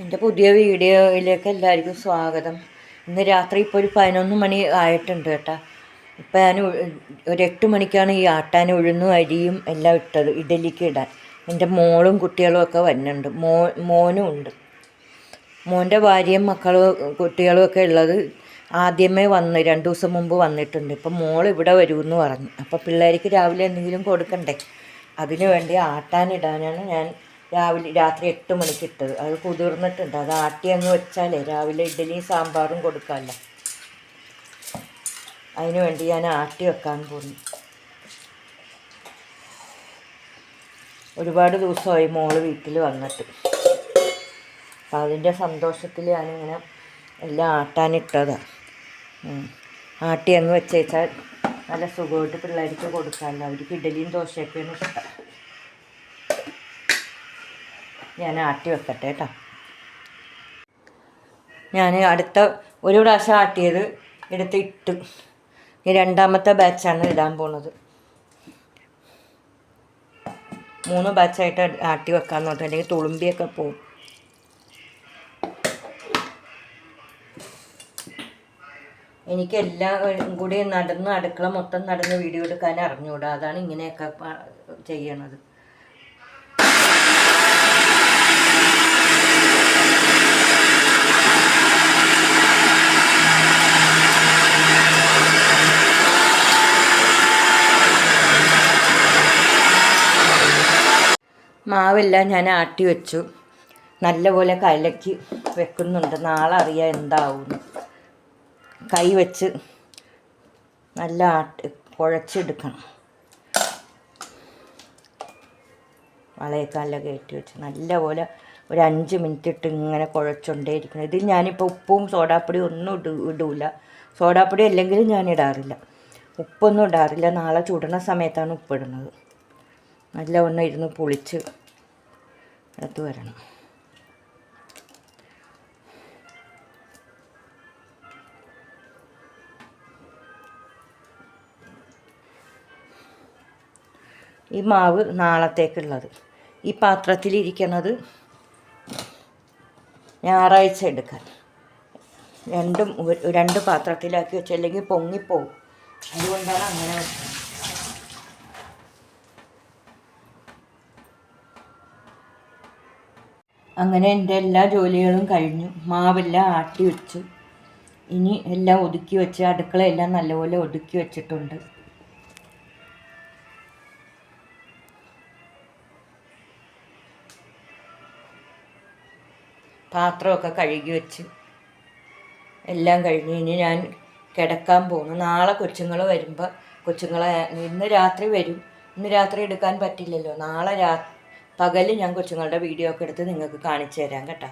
എന്റെ പുതിയ വീഡിയോയിലേക്ക് എല്ലാവർക്കും സ്വാഗതം. ഇന്ന് രാത്രി ഇപ്പോൾ ഒരു പതിനൊന്ന് മണി ആയിട്ടുണ്ട് കേട്ടോ. ഇപ്പം ഞാൻ ഒരു എട്ട് മണിക്കാണ് ഈ ആട്ടാൻ ഉഴുന്നും അരിയും എല്ലാം ഇട്ടത് ഇഡലിക്ക് ഇടാൻ. എന്റെ മോളും കുട്ടികളും ഒക്കെ വരുന്നുണ്ട് മോ മോനും ഉണ്ട്. മോന്റെ ഭാര്യയും മക്കളും കുട്ടികളും ഒക്കെ ഉള്ളത് ആദ്യമേ വന്ന് രണ്ട് ദിവസം മുമ്പ് വന്നിട്ടുണ്ട്. ഇപ്പം മോൾ ഇവിടെ വരുമെന്ന് പറഞ്ഞു. അപ്പോൾ പിള്ളേർക്ക് രാവിലെ എന്തെങ്കിലും കൊടുക്കണ്ടേ? അതിനു വേണ്ടി ആട്ടാനിടാനാണ് ഞാൻ രാവിലെ രാത്രി എട്ട് മണിക്ക് ഇട്ടത്. അത് കുതിർന്നിട്ടുണ്ട്. അത് ആട്ടി അങ്ങ് വെച്ചാലേ രാവിലെ ഇഡ്ഡലിയും സാമ്പാറും കൊടുക്കാമല്ലോ. അതിനു വേണ്ടി ഞാൻ ആട്ടി വെക്കാൻ പോന്നു. ഒരുപാട് ദിവസമായി മോൾ വീട്ടിൽ വന്നിട്ട്. അപ്പം അതിന്റെ സന്തോഷത്തിൽ ഞാനിങ്ങനെ എല്ലാം ആട്ടാനിട്ടതാണ്. ആട്ടി അങ്ങ് വെച്ചേച്ചാൽ നല്ല സുഖമായിട്ട് പിള്ളേർക്ക് കൊടുക്കാമല്ലോ. അവർക്ക് ഇഡലിയും ദോശയൊക്കെയാണ് ഇഷ്ടം. ഞാൻ ആട്ടി വെക്കട്ടെ കേട്ടോ. ഞാൻ അടുത്ത ഒരു പ്രാവശ്യം ആട്ടിയത് എടുത്ത് ഇട്ടു. ഈ രണ്ടാമത്തെ ബാച്ചാണ് ഇടാൻ പോണത്. മൂന്ന് ബാച്ചായിട്ട് ആട്ടി വെക്കാൻ നോക്കാം അല്ലെങ്കിൽ തുളുമ്പിയൊക്കെ പോവും. എനിക്ക് എല്ലാം കൂടി നടന്ന് അടുക്കള മൊത്തം നടന്ന് വീഡിയോ എടുക്കാൻ അറിഞ്ഞുകൂടാ അതാണ് ഇങ്ങനെയൊക്കെ ചെയ്യണത്. മാവെല്ലാം ഞാൻ ആട്ടി വെച്ചു. നല്ലപോലെ കലക്കി വെക്കുന്നുണ്ട്. നാളെ അറിയാം എന്താവും കൈ വെച്ച് നല്ല ആട്ടി കുഴച്ചെടുക്കണം. വളയക്കാലിലെ കയറ്റി വെച്ച്. നല്ലപോലെ ഒരു അഞ്ച് മിനിറ്റ് ഇട്ട് ഇങ്ങനെ കുഴച്ചുകൊണ്ടേ ഇരിക്കണം ഇതിൽ ഞാനിപ്പോൾ ഉപ്പും സോഡാപ്പൊടി ഒന്നും ഇട ഇടൂല. സോഡാപ്പൊടി അല്ലെങ്കിലും ഞാൻ ഇടാറില്ല. ഉപ്പൊന്നും ഇടാറില്ല. നാളെ ചുടണ സമയത്താണ് ഉപ്പിടുന്നത് ഒന്ന് ഇരുന്ന് പൊളിച്ച് എടുത്ത് വരണം. ഈ മാവ് നാളത്തേക്കുള്ളത്. ഈ പാത്രത്തിലിരിക്കുന്നത് ഞായറാഴ്ച എടുക്കാൻ. രണ്ടും രണ്ട് പാത്രത്തിലാക്കി വെച്ച് അല്ലെങ്കിൽ പൊങ്ങിപ്പോവും. അതുകൊണ്ടാണ് അങ്ങനെ വെച്ചത് അങ്ങനെ എന്റെ എല്ലാ ജോലികളും കഴിഞ്ഞു. മാവെല്ലാം ആട്ടി വെച്ചു. ഇനി എല്ലാം ഒതുക്കി വെച്ച് അടുക്കളയെല്ലാം നല്ലപോലെ ഒതുക്കി വെച്ചിട്ടുണ്ട്. പാത്രമൊക്കെ കഴുകി വെച്ച്. എല്ലാം കഴിഞ്ഞ് ഇനി ഞാൻ കിടക്കാൻ പോകുന്നു. നാളെ കൊച്ചുങ്ങൾ വരുമ്പോൾ കൊച്ചുങ്ങളെ ഇന്ന് രാത്രി വരും. ഇന്ന് രാത്രി എടുക്കാൻ പറ്റില്ലല്ലോ. നാളെ രാ പകൽ ഞാൻ കൊച്ചുങ്ങളുടെ വീഡിയോ ഒക്കെ എടുത്ത് നിങ്ങൾക്ക് കാണിച്ചു തരാം കേട്ടോ.